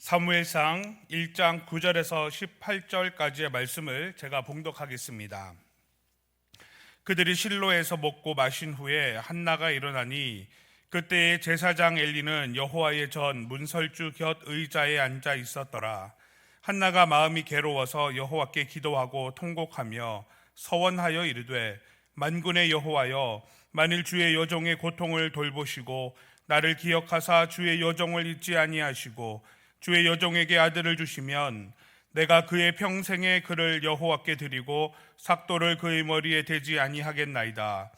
사무엘상 1장 9절에서 18절까지의 말씀을 제가 봉독하겠습니다. 그들이 실로에서 먹고 마신 후에 한나가 일어나니 그때에 제사장 엘리는 여호와의 전 문설주 곁 의자에 앉아 있었더라. 한나가 마음이 괴로워서 여호와께 기도하고 통곡하며 서원하여 이르되 만군의 여호와여 만일 주의 여종의 고통을 돌보시고 나를 기억하사 주의 여종을 잊지 아니하시고 주의 여종에게 아들을 주시면 내가 그의 평생에 그를 여호와께 드리고 삭도를 그의 머리에 대지 아니하겠나이다.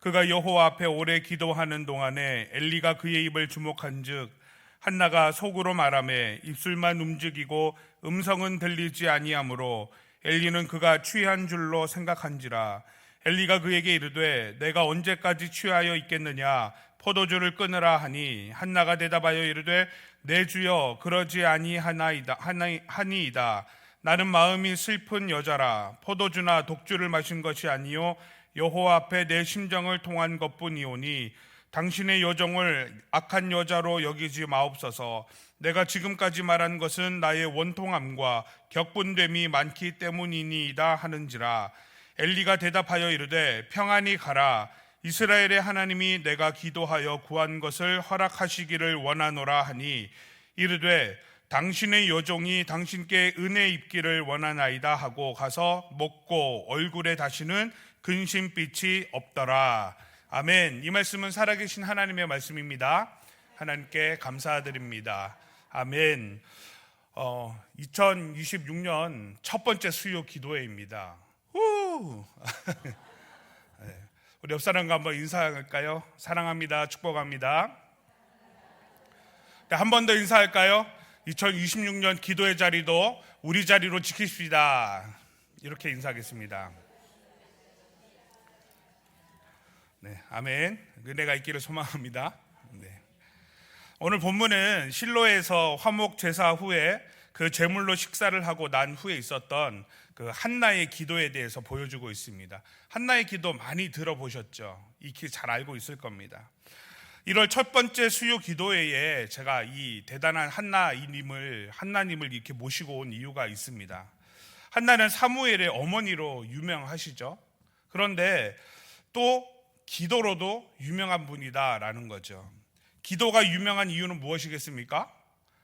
그가 여호와 앞에 오래 기도하는 동안에 엘리가 그의 입을 주목한즉 한나가 속으로 말하매 입술만 움직이고 음성은 들리지 아니하므로 엘리는 그가 취한 줄로 생각한지라 엘리가 그에게 이르되 내가 언제까지 취하여 있겠느냐 포도주를 끊으라 하니 한나가 대답하여 이르되 내 주여 그러지 아니하나이다 하나이- 하니이다 나는 마음이 슬픈 여자라 포도주나 독주를 마신 것이 아니요 여호와 앞에 내 심정을 통한 것뿐이오니 당신의 여정을 악한 여자로 여기지 마옵소서. 내가 지금까지 말한 것은 나의 원통함과 격분됨이 많기 때문이니이다 하는지라. 엘리가 대답하여 이르되 평안히 가라. 이스라엘의 하나님이 내가 기도하여 구한 것을 허락하시기를 원하노라 하니 이르되 당신의 여종이 당신께 은혜 입기를 원하나이다 하고 가서 먹고 얼굴에 다시는 근심빛이 없더라. 아멘. 이 말씀은 살아계신 하나님의 말씀입니다. 하나님께 감사드립니다. 아멘. 어, 2026년 첫 번째 수요 기도회입니다. 후! 네. 우리 옆 사람과 한번 인사할까요? 사랑합니다. 축복합니다. 한 번 더 인사할까요? 2026년 기도의 자리도 우리 자리로 지키십시다. 이렇게 인사하겠습니다. 네, 아멘. 은혜가 있기를 소망합니다. 네. 오늘 본문은 실로에서 화목 제사 후에 그 제물로 식사를 하고 난 후에 있었던 그 한나의 기도에 대해서 보여주고 있습니다. 한나의 기도 많이 들어보셨죠? 익히 잘 알고 있을 겁니다. 1월 첫 번째 수요 기도회에 제가 이 대단한 한나님을 한나님을 이렇게 모시고 온 이유가 있습니다. 한나는 사무엘의 어머니로 유명하시죠. 그런데 또 기도로도 유명한 분이다라는 거죠. 기도가 유명한 이유는 무엇이겠습니까?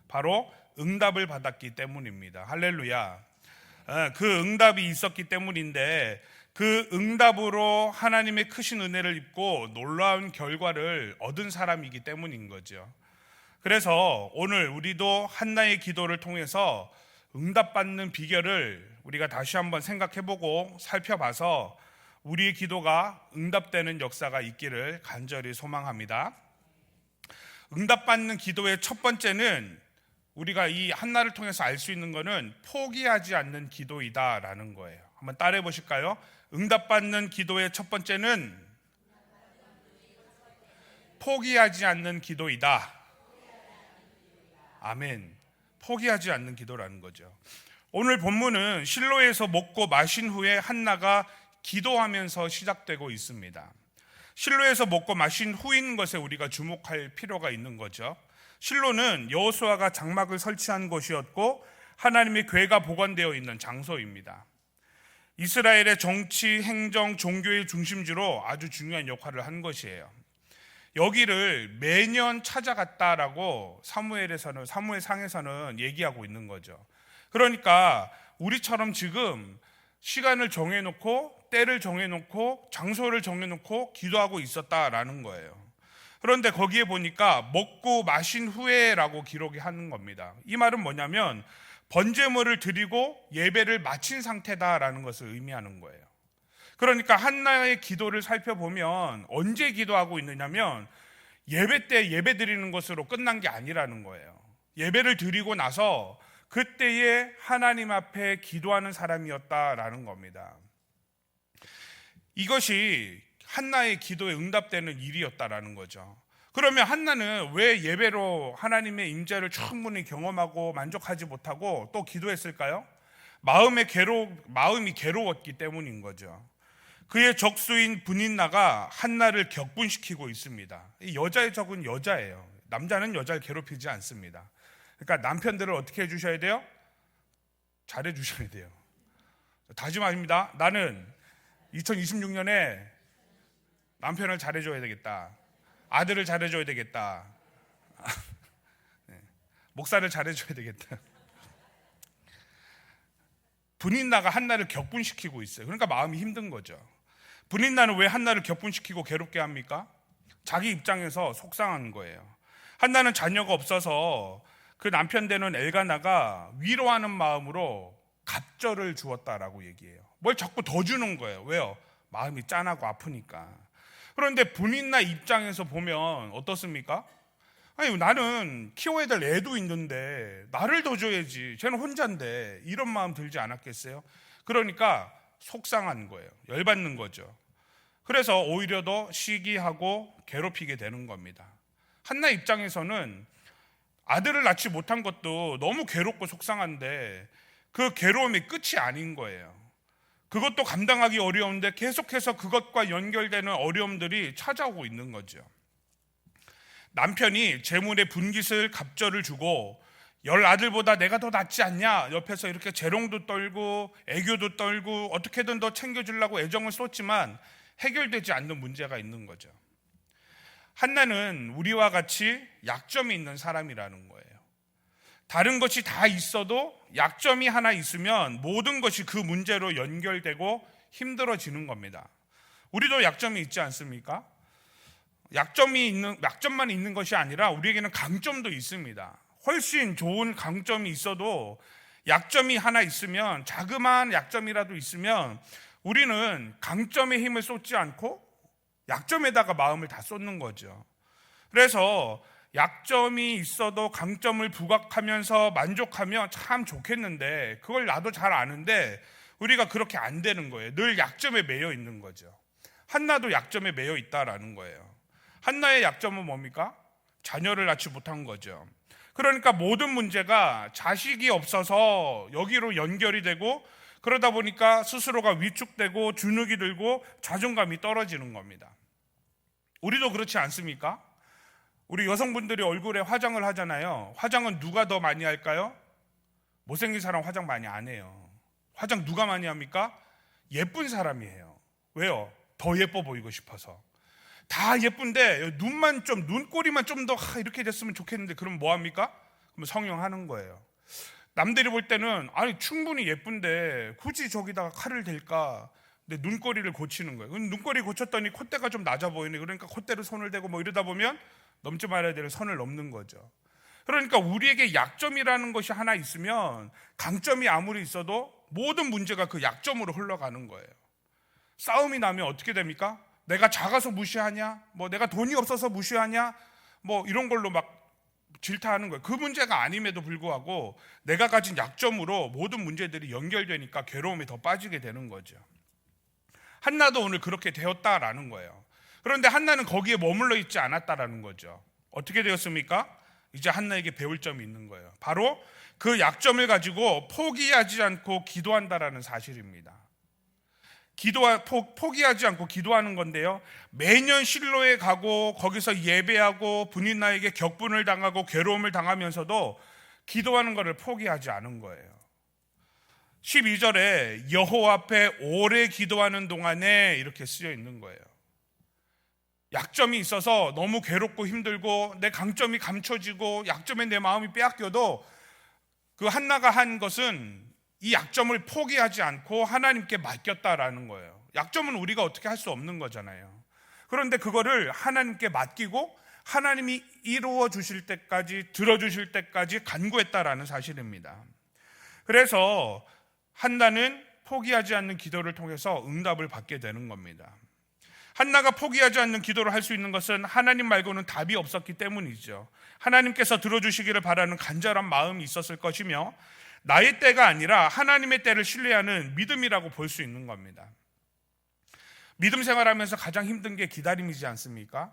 바로 응답을 받았기 때문입니다. 할렐루야. 어, 그 응답이 있었기 때문인데 그 응답으로 하나님의 크신 은혜를 입고 놀라운 결과를 얻은 사람이기 때문인 거죠. 그래서 오늘 우리도 한나의 기도를 통해서 응답받는 비결을 우리가 다시 한번 생각해보고 살펴봐서 우리의 기도가 응답되는 역사가 있기를 간절히 소망합니다. 응답받는 기도의 첫 번째는 우리가 이 한나를 통해서 알 수 있는 것은 포기하지 않는 기도이다라는 거예요. 한번 따라해 보실까요? 응답받는 기도의 첫 번째는 포기하지 않는 기도이다. 아멘. 포기하지 않는 기도라는 거죠. 오늘 본문은 실로에서 먹고 마신 후에 한나가 기도하면서 시작되고 있습니다. 실로에서 먹고 마신 후인 것에 우리가 주목할 필요가 있는 거죠. 실로는 여호수아가 장막을 설치한 곳이었고 하나님의 궤가 보관되어 있는 장소입니다. 이스라엘의 정치, 행정, 종교의 중심지로 아주 중요한 역할을 한 것이에요. 여기를 매년 찾아갔다라고 사무엘에서는 사무엘 상에서는 얘기하고 있는 거죠. 그러니까 우리처럼 지금 시간을 정해놓고 때를 정해놓고 장소를 정해놓고 기도하고 있었다라는 거예요. 그런데 거기에 보니까 먹고 마신 후에라고 기록이 하는 겁니다. 이 말은 뭐냐면 번제물을 드리고 예배를 마친 상태다라는 것을 의미하는 거예요. 그러니까 한나의 기도를 살펴보면 언제 기도하고 있느냐면 예배 때 예배 드리는 것으로 끝난 게 아니라는 거예요. 예배를 드리고 나서 그때에 하나님 앞에 기도하는 사람이었다라는 겁니다. 이것이 한나의 기도에 응답되는 일이었다라는 거죠. 그러면 한나는 왜 예배로 하나님의 임재를 충분히 경험하고 만족하지 못하고 또 기도했을까요? 마음의 괴로 마음이 괴로웠기 때문인 거죠. 그의 적수인 분인나가 한나를 격분시키고 있습니다. 이 여자의 적은 여자예요. 남자는 여자를 괴롭히지 않습니다. 그러니까 남편들을 어떻게 해주셔야 돼요? 잘해주셔야 돼요. 다짐입니다. 나는 2026년에 남편을 잘해줘야 되겠다. 아들을 잘해줘야 되겠다. 네. 목사를 잘해줘야 되겠다. 분인나가 한나를 격분시키고 있어요. 그러니까 마음이 힘든 거죠. 분인나는 왜 한나를 격분시키고 괴롭게 합니까? 자기 입장에서 속상한 거예요. 한나는 자녀가 없어서 그 남편 되는 엘가나가 위로하는 마음으로 갑절을 주었다라고 얘기해요. 뭘 자꾸 더 주는 거예요. 왜요? 마음이 짠하고 아프니까. 그런데 분인나 입장에서 보면 어떻습니까? 아니 나는 키워야 될 애도 있는데 나를 더 줘야지. 쟤는 혼자인데 이런 마음 들지 않았겠어요? 그러니까 속상한 거예요. 열받는 거죠. 그래서 오히려 더 시기하고 괴롭히게 되는 겁니다. 한나 입장에서는 아들을 낳지 못한 것도 너무 괴롭고 속상한데 그 괴로움이 끝이 아닌 거예요. 그것도 감당하기 어려운데 계속해서 그것과 연결되는 어려움들이 찾아오고 있는 거죠. 남편이 재물의 분깃을 갑절을 주고 열 아들보다 내가 더 낫지 않냐 옆에서 이렇게 재롱도 떨고 애교도 떨고 어떻게든 더 챙겨주려고 애정을 쏟지만 해결되지 않는 문제가 있는 거죠. 한나는 우리와 같이 약점이 있는 사람이라는 거예요. 다른 것이 다 있어도 약점이 하나 있으면 모든 것이 그 문제로 연결되고 힘들어지는 겁니다. 우리도 약점이 있지 않습니까? 약점이 있는 약점만 있는 것이 아니라 우리에게는 강점도 있습니다. 훨씬 좋은 강점이 있어도 약점이 하나 있으면 자그마한 약점이라도 있으면 우리는 강점에 힘을 쏟지 않고 약점에다가 마음을 다 쏟는 거죠. 그래서 약점이 있어도 강점을 부각하면서 만족하면 참 좋겠는데 그걸 나도 잘 아는데 우리가 그렇게 안 되는 거예요. 늘 약점에 매여 있는 거죠. 한나도 약점에 매여 있다라는 거예요. 한나의 약점은 뭡니까? 자녀를 낳지 못한 거죠. 그러니까 모든 문제가 자식이 없어서 여기로 연결이 되고 그러다 보니까 스스로가 위축되고 주눅이 들고 자존감이 떨어지는 겁니다. 우리도 그렇지 않습니까? 우리 여성분들이 얼굴에 화장을 하잖아요. 화장은 누가 더 많이 할까요? 못생긴 사람 화장 많이 안 해요. 화장 누가 많이 합니까? 예쁜 사람이 해요. 왜요? 더 예뻐 보이고 싶어서. 다 예쁜데 눈만 좀 눈꼬리만 좀 더 이렇게 됐으면 좋겠는데 그럼 뭐 합니까? 그럼 성형하는 거예요. 남들이 볼 때는 아니 충분히 예쁜데 굳이 저기다가 칼을 댈까? 근데 눈꼬리를 고치는 거예요. 눈꼬리 고쳤더니 콧대가 좀 낮아 보이네. 그러니까 콧대를 손을 대고 뭐 이러다 보면 넘지 말아야 될 선을 넘는 거죠. 그러니까 우리에게 약점이라는 것이 하나 있으면 강점이 아무리 있어도 모든 문제가 그 약점으로 흘러가는 거예요. 싸움이 나면 어떻게 됩니까? 내가 작아서 무시하냐? 뭐 내가 돈이 없어서 무시하냐? 뭐 이런 걸로 막 질타하는 거예요. 그 문제가 아님에도 불구하고 내가 가진 약점으로 모든 문제들이 연결되니까 괴로움이 더 빠지게 되는 거죠. 한나도 오늘 그렇게 되었다라는 거예요. 그런데 한나는 거기에 머물러 있지 않았다라는 거죠. 어떻게 되었습니까? 이제 한나에게 배울 점이 있는 거예요. 바로 그 약점을 가지고 포기하지 않고 기도한다라는 사실입니다. 기도하, 포, 포기하지 않고 기도하는 건데요. 매년 실로에 가고 거기서 예배하고 분인나에게 격분을 당하고 괴로움을 당하면서도 기도하는 것을 포기하지 않은 거예요. 12절에 여호와 앞에 오래 기도하는 동안에 이렇게 쓰여 있는 거예요. 약점이 있어서 너무 괴롭고 힘들고 내 강점이 감춰지고 약점에 내 마음이 빼앗겨도 그 한나가 한 것은 이 약점을 포기하지 않고 하나님께 맡겼다라는 거예요. 약점은 우리가 어떻게 할 수 없는 거잖아요. 그런데 그거를 하나님께 맡기고 하나님이 이루어 주실 때까지 들어 주실 때까지 간구했다라는 사실입니다. 그래서 한나는 포기하지 않는 기도를 통해서 응답을 받게 되는 겁니다. 한나가 포기하지 않는 기도를 할 수 있는 것은 하나님 말고는 답이 없었기 때문이죠. 하나님께서 들어주시기를 바라는 간절한 마음이 있었을 것이며 나의 때가 아니라 하나님의 때를 신뢰하는 믿음이라고 볼 수 있는 겁니다. 믿음 생활하면서 가장 힘든 게 기다림이지 않습니까?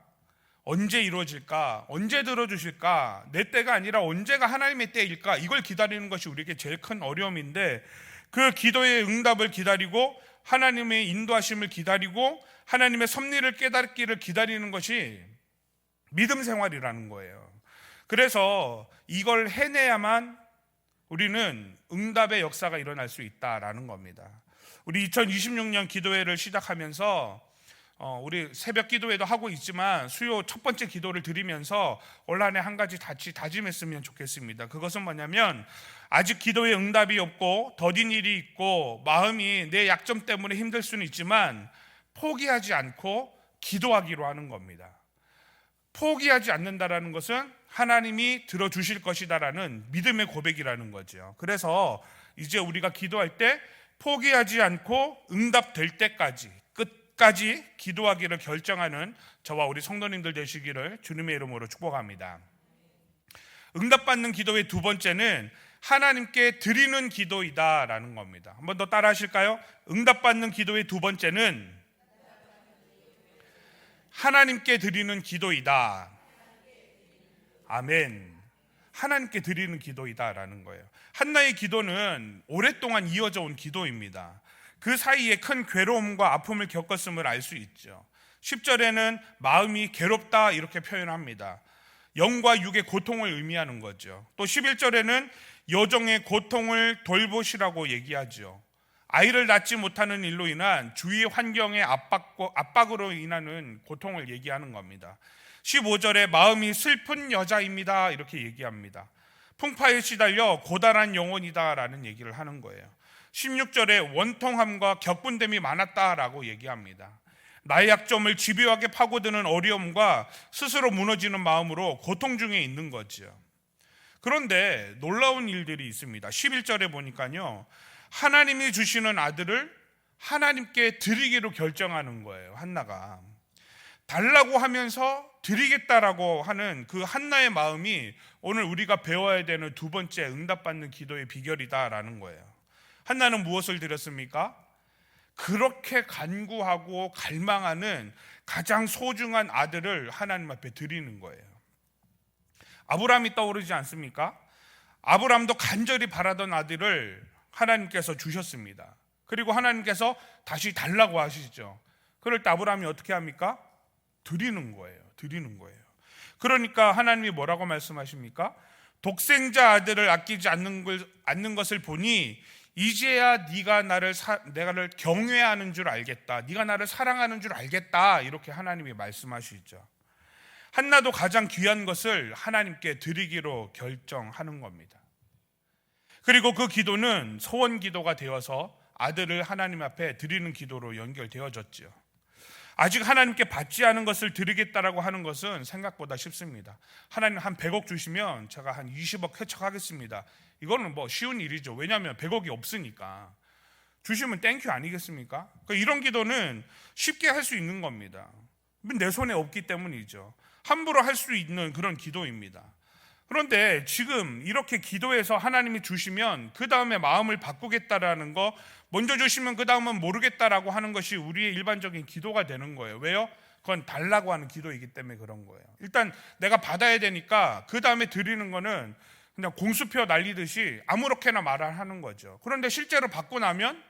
언제 이루어질까? 언제 들어주실까? 내 때가 아니라 언제가 하나님의 때일까? 이걸 기다리는 것이 우리에게 제일 큰 어려움인데 그 기도의 응답을 기다리고 하나님의 인도하심을 기다리고 하나님의 섭리를 깨닫기를 기다리는 것이 믿음 생활이라는 거예요. 그래서 이걸 해내야만 우리는 응답의 역사가 일어날 수 있다라는 겁니다. 우리 2026년 기도회를 시작하면서 어, 우리 새벽 기도회도 하고 있지만 수요 첫 번째 기도를 드리면서 올 한해 한 가지 같이 다짐했으면 좋겠습니다. 그것은 뭐냐면 아직 기도에 응답이 없고 더딘 일이 있고 마음이 내 약점 때문에 힘들 수는 있지만 포기하지 않고 기도하기로 하는 겁니다. 포기하지 않는다라는 것은 하나님이 들어주실 것이다라는 믿음의 고백이라는 거죠. 그래서 이제 우리가 기도할 때 포기하지 않고 응답될 때까지 끝까지 기도하기를 결정하는 저와 우리 성도님들 되시기를 주님의 이름으로 축복합니다. 응답받는 기도의 두 번째는 하나님께 드리는 기도이다라는 겁니다. 한번 더 따라 하실까요? 응답받는 기도의 두 번째는 하나님께 드리는 기도이다. 아멘. 하나님께 드리는 기도이다라는 거예요. 한나의 기도는 오랫동안 이어져 온 기도입니다. 그 사이에 큰 괴로움과 아픔을 겪었음을 알 수 있죠. 10절에는 마음이 괴롭다 이렇게 표현합니다. 영과 육의 고통을 의미하는 거죠. 또 11절에는 여정의 고통을 돌보시라고 얘기하죠. 아이를 낳지 못하는 일로 인한 주위 환경의 압박과, 압박 으로 인하는 고통을 얘기하는 겁니다. 15절에 마음이 슬픈 여자입니다. 이렇게 얘기합니다. 풍파에 시달려 고단한 영혼이다라는 얘기를 하는 거예요. 16절에 원통함과 격분됨이 많았다라고 얘기합니다. 나의 약점을 집요하게 파고드는 어려움과 스스로 무너지는 마음으로 고통 중에 있는 거죠. 그런데 놀라운 일들이 있습니다. 11절에 보니까요. 하나님이 주시는 아들을 하나님께 드리기로 결정하는 거예요. 한나가. 달라고 하면서 드리겠다라고 하는 그 한나의 마음이 오늘 우리가 배워야 되는 두 번째 응답받는 기도의 비결이다라는 거예요. 한나는 무엇을 드렸습니까? 그렇게 간구하고 갈망하는 가장 소중한 아들을 하나님 앞에 드리는 거예요. 아브라함이 떠오르지 않습니까? 아브라함도 간절히 바라던 아들을 하나님께서 주셨습니다. 그리고 하나님께서 다시 달라고 하시죠. 그럴 때 아브라함이 어떻게 합니까? 드리는 거예요. 드리는 거예요. 그러니까 하나님이 뭐라고 말씀하십니까? 독생자 아들을 아끼지 않는, 걸, 않는 것을 보니 이제야 네가 나를 사, 내가를 경외하는 줄 알겠다. 네가 나를 사랑하는 줄 알겠다. 이렇게 하나님이 말씀하시죠. 한나도 가장 귀한 것을 하나님께 드리기로 결정하는 겁니다. 그리고 그 기도는 소원 기도가 되어서 아들을 하나님 앞에 드리는 기도로 연결되어졌지요. 아직 하나님께 받지 않은 것을 드리겠다라고 하는 것은 생각보다 쉽습니다. 하나님 한 100억 주시면 제가 한 20억 회척하겠습니다. 이거는 뭐 쉬운 일이죠. 왜냐하면 100억이 없으니까. 주시면 땡큐 아니겠습니까? 그러니까 이런 기도는 쉽게 할 수 있는 겁니다. 내 손에 없기 때문이죠. 함부로 할 수 있는 그런 기도입니다. 그런데 지금 이렇게 기도해서 하나님이 주시면 그 다음에 마음을 바꾸겠다라는 거 먼저 주시면 그 다음은 모르겠다라고 하는 것이 우리의 일반적인 기도가 되는 거예요. 왜요? 그건 달라고 하는 기도이기 때문에 그런 거예요. 일단 내가 받아야 되니까 그 다음에 드리는 거는 그냥 공수표 날리듯이 아무렇게나 말을 하는 거죠. 그런데 실제로 받고 나면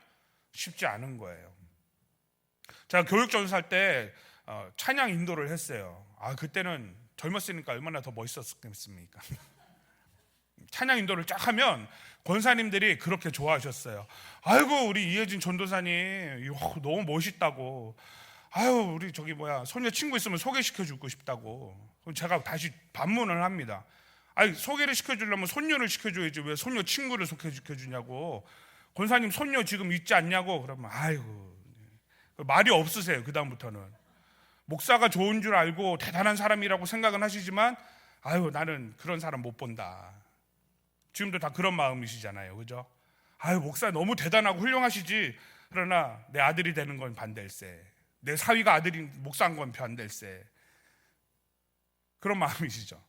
쉽지 않은 거예요. 제가 교육전수 할때 어, 찬양 인도를 했어요. 아 그때는 젊었으니까 얼마나 더 멋있었겠습니까? 찬양 인도를 쫙 하면 권사님들이 그렇게 좋아하셨어요. 아이고 우리 이혜진 전도사님 너무 멋있다고. 아유 우리 저기 뭐야 소녀 친구 있으면 소개시켜 주고 싶다고. 그럼 제가 다시 반문을 합니다. 아니 소개를 시켜주려면 손녀를 시켜줘야지 왜 손녀 친구를 소개시켜 주냐고. 권사님 손녀 지금 있지 않냐고 그러면 아이고 말이 없으세요 그 다음부터는. 목사가 좋은 줄 알고 대단한 사람이라고 생각은 하시지만 아유 나는 그런 사람 못 본다. 지금도 다 그런 마음이시잖아요. 그죠? 아유 목사 너무 대단하고 훌륭하시지. 그러나 내 아들이 되는 건 반댈세. 내 사위가 아들이 목사한 건 반댈세. 그런 마음이시죠.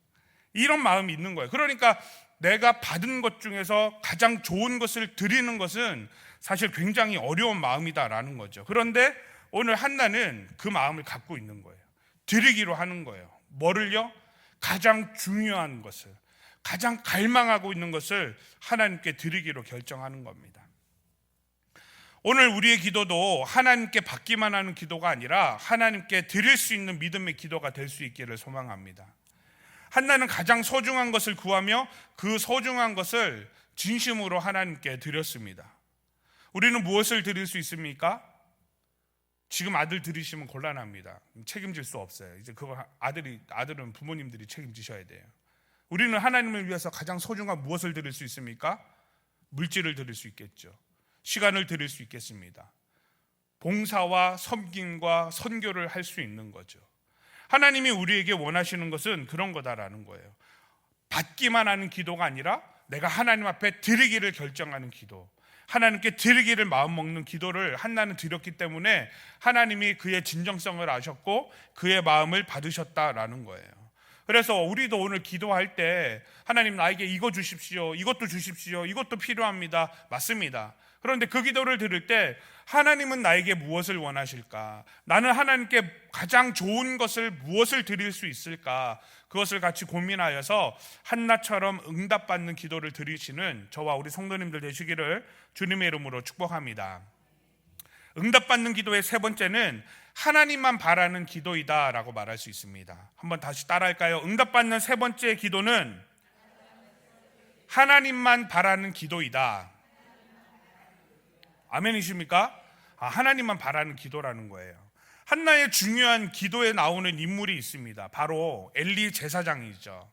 이런 마음이 있는 거예요. 그러니까 내가 받은 것 중에서 가장 좋은 것을 드리는 것은 사실 굉장히 어려운 마음이다라는 거죠. 그런데 오늘 한나는 그 마음을 갖고 있는 거예요. 드리기로 하는 거예요. 뭐를요? 가장 중요한 것을, 가장 갈망하고 있는 것을 하나님께 드리기로 결정하는 겁니다. 오늘 우리의 기도도 하나님께 받기만 하는 기도가 아니라 하나님께 드릴 수 있는 믿음의 기도가 될 수 있기를 소망합니다. 한나는 가장 소중한 것을 구하며 그 소중한 것을 진심으로 하나님께 드렸습니다. 우리는 무엇을 드릴 수 있습니까? 지금 아들 들이시면 곤란합니다. 책임질 수 없어요. 이제 그거 아들이 아들은 부모님들이 책임지셔야 돼요. 우리는 하나님을 위해서 가장 소중한 무엇을 드릴 수 있습니까? 물질을 드릴 수 있겠죠. 시간을 드릴 수 있겠습니다. 봉사와 섬김과 선교를 할 수 있는 거죠. 하나님이 우리에게 원하시는 것은 그런 거다라는 거예요. 받기만 하는 기도가 아니라 내가 하나님 앞에 드리기를 결정하는 기도. 하나님께 드리기를 마음 먹는 기도를 한나는 드렸기 때문에 하나님이 그의 진정성을 아셨고 그의 마음을 받으셨다라는 거예요. 그래서 우리도 오늘 기도할 때 하나님 나에게 이거 주십시오. 이것도 주십시오. 이것도 필요합니다. 맞습니다. 그런데 그 기도를 들을 때 하나님은 나에게 무엇을 원하실까? 나는 하나님께 가장 좋은 것을 무엇을 드릴 수 있을까? 그것을 같이 고민하여서 한나처럼 응답받는 기도를 드리시는 저와 우리 성도님들 되시기를 주님의 이름으로 축복합니다. 응답받는 기도의 세 번째는 하나님만 바라는 기도이다라고 말할 수 있습니다. 한번 다시 따라할까요? 응답받는 세 번째 기도는 하나님만 바라는 기도이다. 아멘이십니까? 아, 하나님만 바라는 기도라는 거예요. 한나의 중요한 기도에 나오는 인물이 있습니다. 바로 엘리 제사장이죠.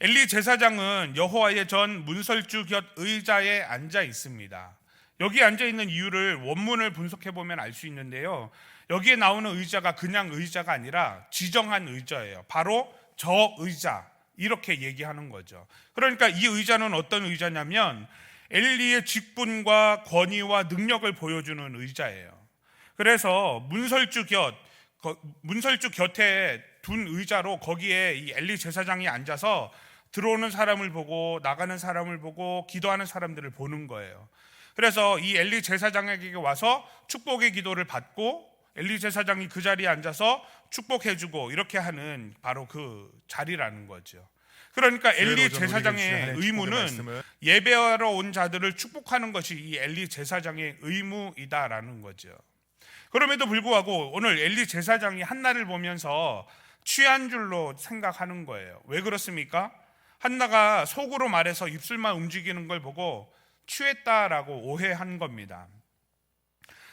엘리 제사장은 여호와의 전 문설주 곁 의자에 앉아 있습니다. 여기 앉아 있는 이유를 원문을 분석해 보면 알 수 있는데요. 여기에 나오는 의자가 그냥 의자가 아니라 지정한 의자예요. 바로 저 의자 이렇게 얘기하는 거죠. 그러니까 이 의자는 어떤 의자냐면 엘리의 직분과 권위와 능력을 보여주는 의자예요. 그래서 문설주 곁 문설주 곁에 둔 의자로 거기에 이 엘리 제사장이 앉아서 들어오는 사람을 보고 나가는 사람을 보고 기도하는 사람들을 보는 거예요. 그래서 이 엘리 제사장에게 와서 축복의 기도를 받고 엘리 제사장이 그 자리에 앉아서 축복해주고 이렇게 하는 바로 그 자리라는 거죠. 그러니까 엘리 제사장의 의무는 예배하러 온 자들을 축복하는 것이 이 엘리 제사장의 의무이다라는 거죠. 그럼에도 불구하고 오늘 엘리 제사장이 한나를 보면서 취한 줄로 생각하는 거예요. 왜 그렇습니까? 한나가 속으로 말해서 입술만 움직이는 걸 보고 취했다라고 오해한 겁니다.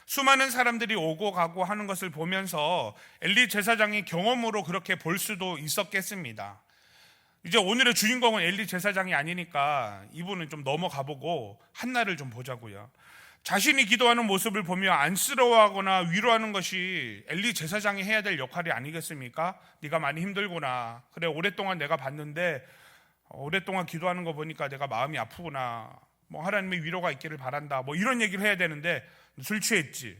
수많은 사람들이 오고 가고 하는 것을 보면서 엘리 제사장이 경험으로 그렇게 볼 수도 있었겠습니다. 이제 오늘의 주인공은 엘리 제사장이 아니니까 이분은 좀 넘어가 보고 한나를 좀 보자고요. 자신이 기도하는 모습을 보며 안쓰러워하거나 위로하는 것이 엘리 제사장이 해야 될 역할이 아니겠습니까? 네가 많이 힘들구나. 그래 오랫동안 내가 봤는데 오랫동안 기도하는 거 보니까 내가 마음이 아프구나. 뭐 하나님의 위로가 있기를 바란다. 뭐 이런 얘기를 해야 되는데 술 취했지.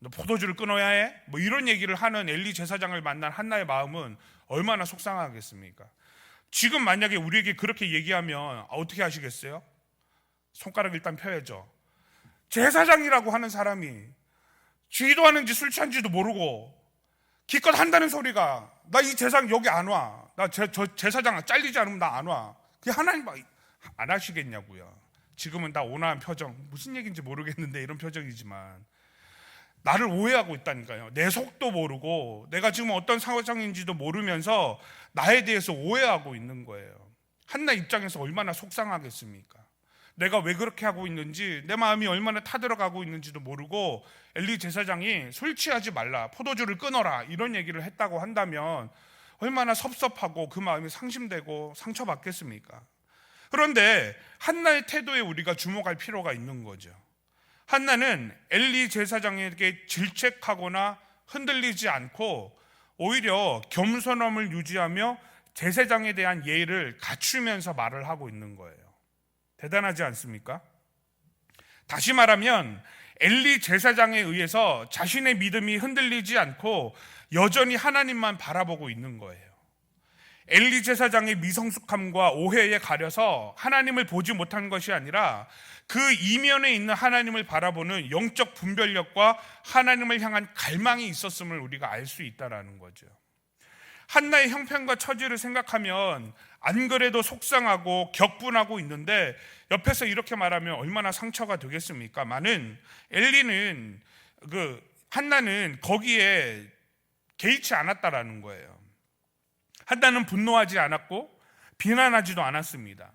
너 포도주를 끊어야 해? 뭐 이런 얘기를 하는 엘리 제사장을 만난 한나의 마음은 얼마나 속상하겠습니까? 지금 만약에 우리에게 그렇게 얘기하면 어떻게 하시겠어요? 손가락 일단 펴야죠. 제사장이라고 하는 사람이 쥐도 하는지 술 취한지도 모르고 기껏 한다는 소리가 나 이 제사장 여기 안 와. 나저 제사장 잘리지 않으면 나 안 와. 그게 하나님 안 하시겠냐고요. 지금은 다 온화한 표정. 무슨 얘기인지 모르겠는데 이런 표정이지만 나를 오해하고 있다니까요. 내 속도 모르고 내가 지금 어떤 상황인지도 모르면서 나에 대해서 오해하고 있는 거예요. 한나 입장에서 얼마나 속상하겠습니까? 내가 왜 그렇게 하고 있는지 내 마음이 얼마나 타들어가고 있는지도 모르고 엘리 제사장이 술 취하지 말라 포도주를 끊어라 이런 얘기를 했다고 한다면 얼마나 섭섭하고 그 마음이 상심되고 상처받겠습니까? 그런데 한나의 태도에 우리가 주목할 필요가 있는 거죠. 한나는 엘리 제사장에게 질책하거나 흔들리지 않고 오히려 겸손함을 유지하며 제사장에 대한 예의를 갖추면서 말을 하고 있는 거예요. 대단하지 않습니까? 다시 말하면 엘리 제사장에 의해서 자신의 믿음이 흔들리지 않고 여전히 하나님만 바라보고 있는 거예요. 엘리 제사장의 미성숙함과 오해에 가려서 하나님을 보지 못한 것이 아니라 그 이면에 있는 하나님을 바라보는 영적 분별력과 하나님을 향한 갈망이 있었음을 우리가 알 수 있다라는 거죠. 한나의 형편과 처지를 생각하면 안 그래도 속상하고 격분하고 있는데 옆에서 이렇게 말하면 얼마나 상처가 되겠습니까? 많은 엘리는 그 한나는 거기에 개의치 않았다라는 거예요. 한나는 분노하지 않았고 비난하지도 않았습니다.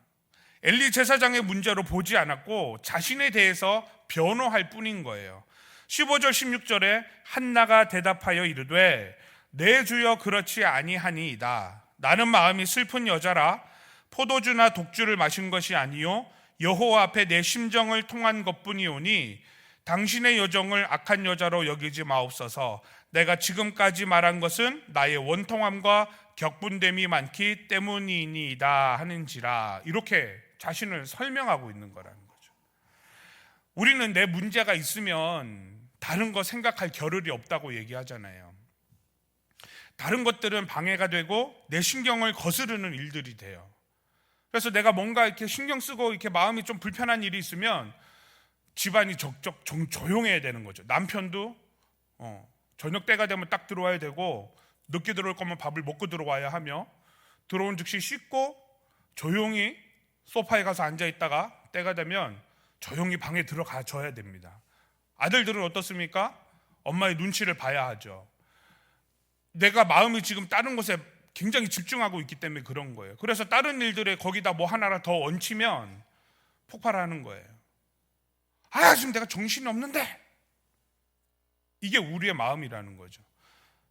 엘리 제사장의 문제로 보지 않았고 자신에 대해서 변호할 뿐인 거예요. 15절 16절에 한나가 대답하여 이르되 내 주여 그렇지 아니하니이다. 나는 마음이 슬픈 여자라 포도주나 독주를 마신 것이 아니요 여호와 앞에 내 심정을 통한 것뿐이오니 당신의 여정을 악한 여자로 여기지 마옵소서. 내가 지금까지 말한 것은 나의 원통함과 격분됨이 많기 때문이니이다 하는지라 이렇게 자신을 설명하고 있는 거라는 거죠. 우리는 내 문제가 있으면 다른 거 생각할 겨를이 없다고 얘기하잖아요. 다른 것들은 방해가 되고 내 신경을 거스르는 일들이 돼요. 그래서 내가 뭔가 이렇게 신경 쓰고 이렇게 마음이 좀 불편한 일이 있으면 집안이 적적 정, 조용해야 되는 거죠. 남편도 어, 저녁 때가 되면 딱 들어와야 되고 늦게 들어올 거면 밥을 먹고 들어와야 하며 들어온 즉시 씻고 조용히 소파에 가서 앉아 있다가 때가 되면 조용히 방에 들어가 줘야 됩니다. 아들들은 어떻습니까? 엄마의 눈치를 봐야 하죠. 내가 마음이 지금 다른 곳에 굉장히 집중하고 있기 때문에 그런 거예요. 그래서 다른 일들에 거기다 뭐 하나를 더 얹히면 폭발하는 거예요. 아, 지금 내가 정신이 없는데. 이게 우리의 마음이라는 거죠.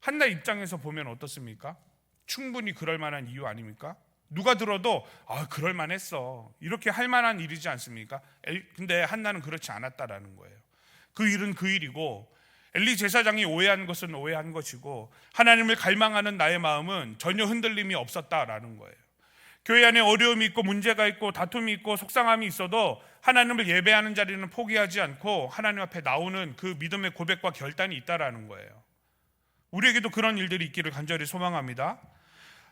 한나 입장에서 보면 어떻습니까? 충분히 그럴 만한 이유 아닙니까? 누가 들어도 아, 그럴 만했어. 이렇게 할 만한 일이지 않습니까? 엘- 근데 한나는 그렇지 않았다라는 거예요. 그 일은 그 일이고 엘리 제사장이 오해한 것은 오해한 것이고 하나님을 갈망하는 나의 마음은 전혀 흔들림이 없었다라는 거예요. 교회 안에 어려움이 있고 문제가 있고 다툼이 있고 속상함이 있어도 하나님을 예배하는 자리는 포기하지 않고 하나님 앞에 나오는 그 믿음의 고백과 결단이 있다라는 거예요. 우리에게도 그런 일들이 있기를 간절히 소망합니다.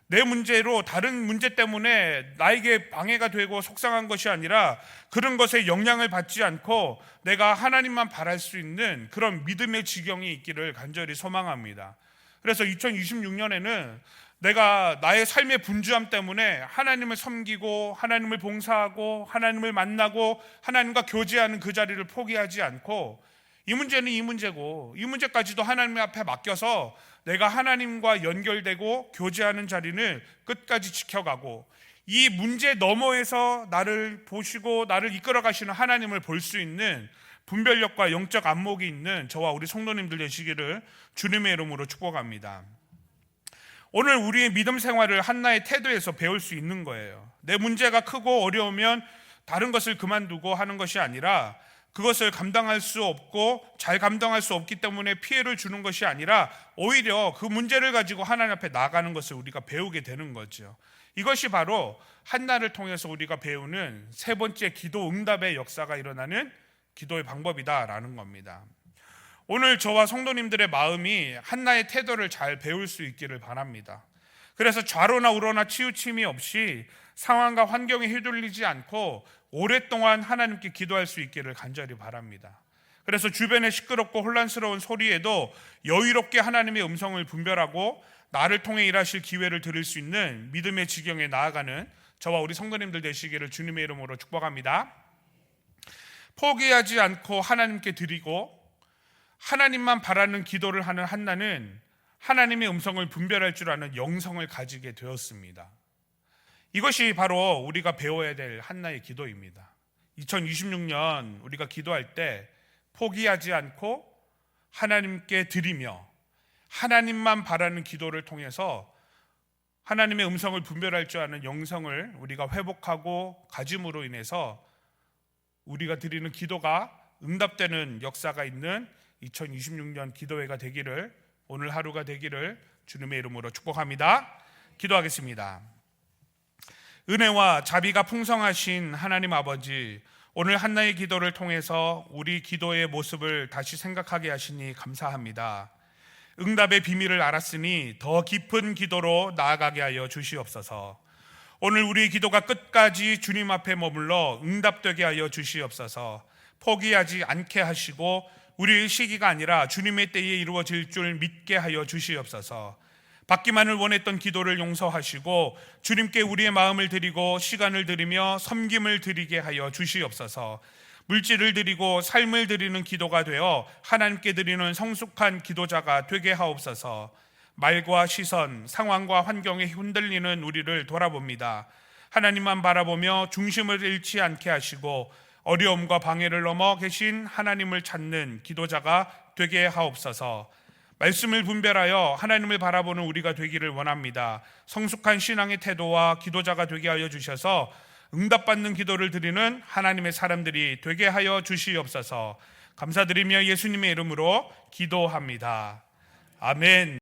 내 문제로 다른 문제 때문에 나에게 방해가 되고 속상한 것이 아니라 그런 것에 영향을 받지 않고 내가 하나님만 바랄 수 있는 그런 믿음의 지경이 있기를 간절히 소망합니다. 그래서 2026년에는 내가 나의 삶의 분주함 때문에 하나님을 섬기고 하나님을 봉사하고 하나님을 만나고 하나님과 교제하는 그 자리를 포기하지 않고 이 문제는 이 문제고 이 문제까지도 하나님 앞에 맡겨서 내가 하나님과 연결되고 교제하는 자리는 끝까지 지켜가고 이 문제 너머에서 나를 보시고 나를 이끌어 가시는 하나님을 볼 수 있는 분별력과 영적 안목이 있는 저와 우리 성도님들 되시기를 주님의 이름으로 축복합니다. 오늘 우리의 믿음 생활을 한나의 태도에서 배울 수 있는 거예요. 내 문제가 크고 어려우면 다른 것을 그만두고 하는 것이 아니라 그것을 감당할 수 없고 잘 감당할 수 없기 때문에 피해를 주는 것이 아니라 오히려 그 문제를 가지고 하나님 앞에 나가는 것을 우리가 배우게 되는 거죠. 이것이 바로 한나를 통해서 우리가 배우는 세 번째 기도 응답의 역사가 일어나는 기도의 방법이다라는 겁니다. 오늘 저와 성도님들의 마음이 한나의 태도를 잘 배울 수 있기를 바랍니다. 그래서 좌로나 우로나 치우침이 없이 상황과 환경에 휘둘리지 않고 오랫동안 하나님께 기도할 수 있기를 간절히 바랍니다. 그래서 주변에 시끄럽고 혼란스러운 소리에도 여유롭게 하나님의 음성을 분별하고 나를 통해 일하실 기회를 드릴 수 있는 믿음의 지경에 나아가는 저와 우리 성도님들 되시기를 주님의 이름으로 축복합니다. 포기하지 않고 하나님께 드리고 하나님만 바라는 기도를 하는 한나는 하나님의 음성을 분별할 줄 아는 영성을 가지게 되었습니다. 이것이 바로 우리가 배워야 될 한나의 기도입니다. 2026년 우리가 기도할 때 포기하지 않고 하나님께 드리며 하나님만 바라는 기도를 통해서 하나님의 음성을 분별할 줄 아는 영성을 우리가 회복하고 가짐으로 인해서 우리가 드리는 기도가 응답되는 역사가 있는 2026년 기도회가 되기를 오늘 하루가 되기를 주님의 이름으로 축복합니다. 기도하겠습니다. 은혜와 자비가 풍성하신 하나님 아버지, 오늘 한나의 기도를 통해서 우리 기도의 모습을 다시 생각하게 하시니 감사합니다. 응답의 비밀을 알았으니 더 깊은 기도로 나아가게 하여 주시옵소서. 오늘 우리 기도가 끝까지 주님 앞에 머물러 응답되게 하여 주시옵소서. 포기하지 않게 하시고 우리의 시기가 아니라 주님의 때에 이루어질 줄 믿게 하여 주시옵소서. 받기만을 원했던 기도를 용서하시고 주님께 우리의 마음을 드리고 시간을 드리며 섬김을 드리게 하여 주시옵소서. 물질을 드리고 삶을 드리는 기도가 되어 하나님께 드리는 성숙한 기도자가 되게 하옵소서. 말과 시선, 상황과 환경에 흔들리는 우리를 돌아봅니다. 하나님만 바라보며 중심을 잃지 않게 하시고 어려움과 방해를 넘어 계신 하나님을 찾는 기도자가 되게 하옵소서. 말씀을 분별하여 하나님을 바라보는 우리가 되기를 원합니다. 성숙한 신앙의 태도와 기도자가 되게 하여 주셔서 응답받는 기도를 드리는 하나님의 사람들이 되게 하여 주시옵소서. 감사드리며 예수님의 이름으로 기도합니다. 아멘.